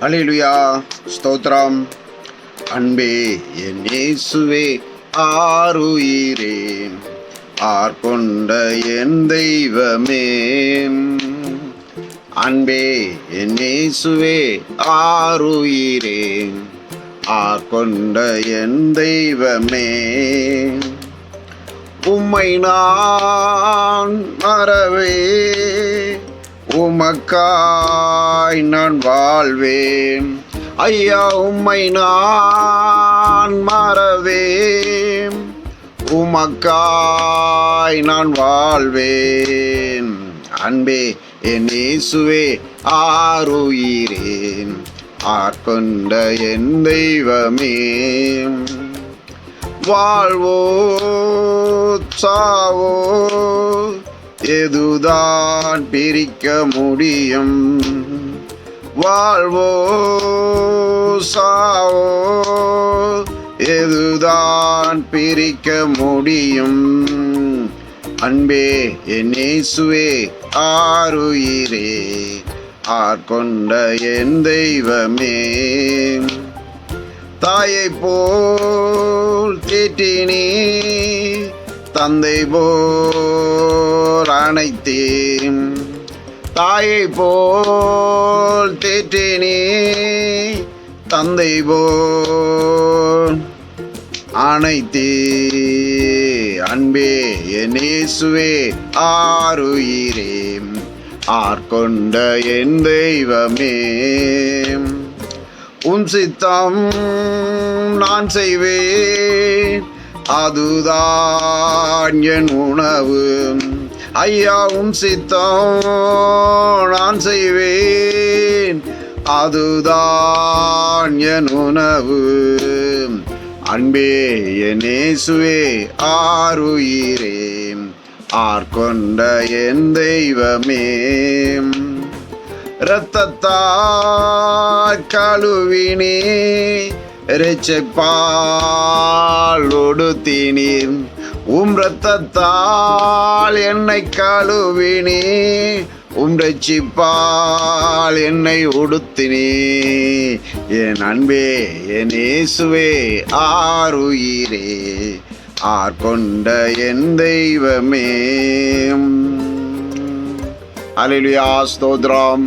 Hallelujah ஸ்தோத்ரம் அன்பே என் இயேசுவே ஆர் ஆர்கொண்ட என் தெய்வமே. அன்பே என் இயேசுவே ஆர் ஆர்கொண்ட என் தெய்வமே. உம்மை நான் மறவே உமக்காய் நான் வாழ்வேன். ஐயா உம்மை நான் மறவேன். உமக்காய் நான் வாழ்வேன். அன்பே என் இயேசுவே ஆறுயிரேன். ஆட்கொண்ட என் தெய்வமே. வாழ்வோ சாவோ எதுதான் பிரிக்க முடியும். வாழ்வோ சாவோ எதுதான் பிரிக்க முடியும். அன்பே என் ஆறுயிரே ஆருயிரே ஆட்கொண்ட என் தெய்வமே. தாயை போல் கேட்டினே தந்தை போல் அனைத்தேன் தாயை போல் தேற்றினே. தந்தை போல் அனைத்தே அன்பே என் இயேசுவே ஆர்கொண்ட என் தெய்வமே. உன் சித்தம் நான் செய்வேன். அதுதான் என் உணவு. ஐயா உன் சித்தம் நான் செய்வேன். அதுதான் என் உணவு. அன்பே என் ஆறுயிரே. ஆர்கொண்ட என் தெய்வமே. இரத்தத்தால் கழுவினே இறைச்சைப்பால் தீனீர். உம் ரத்தத்தால் என்னை கழுவினே உம் ரட்சிப்பால் என்னை உடுத்தினே என் அன்பே என் இயேசுவே ஆருயிரே ஆர்கொண்ட என் தெய்வமே. அலிலுயா ஸ்தோத்ராம்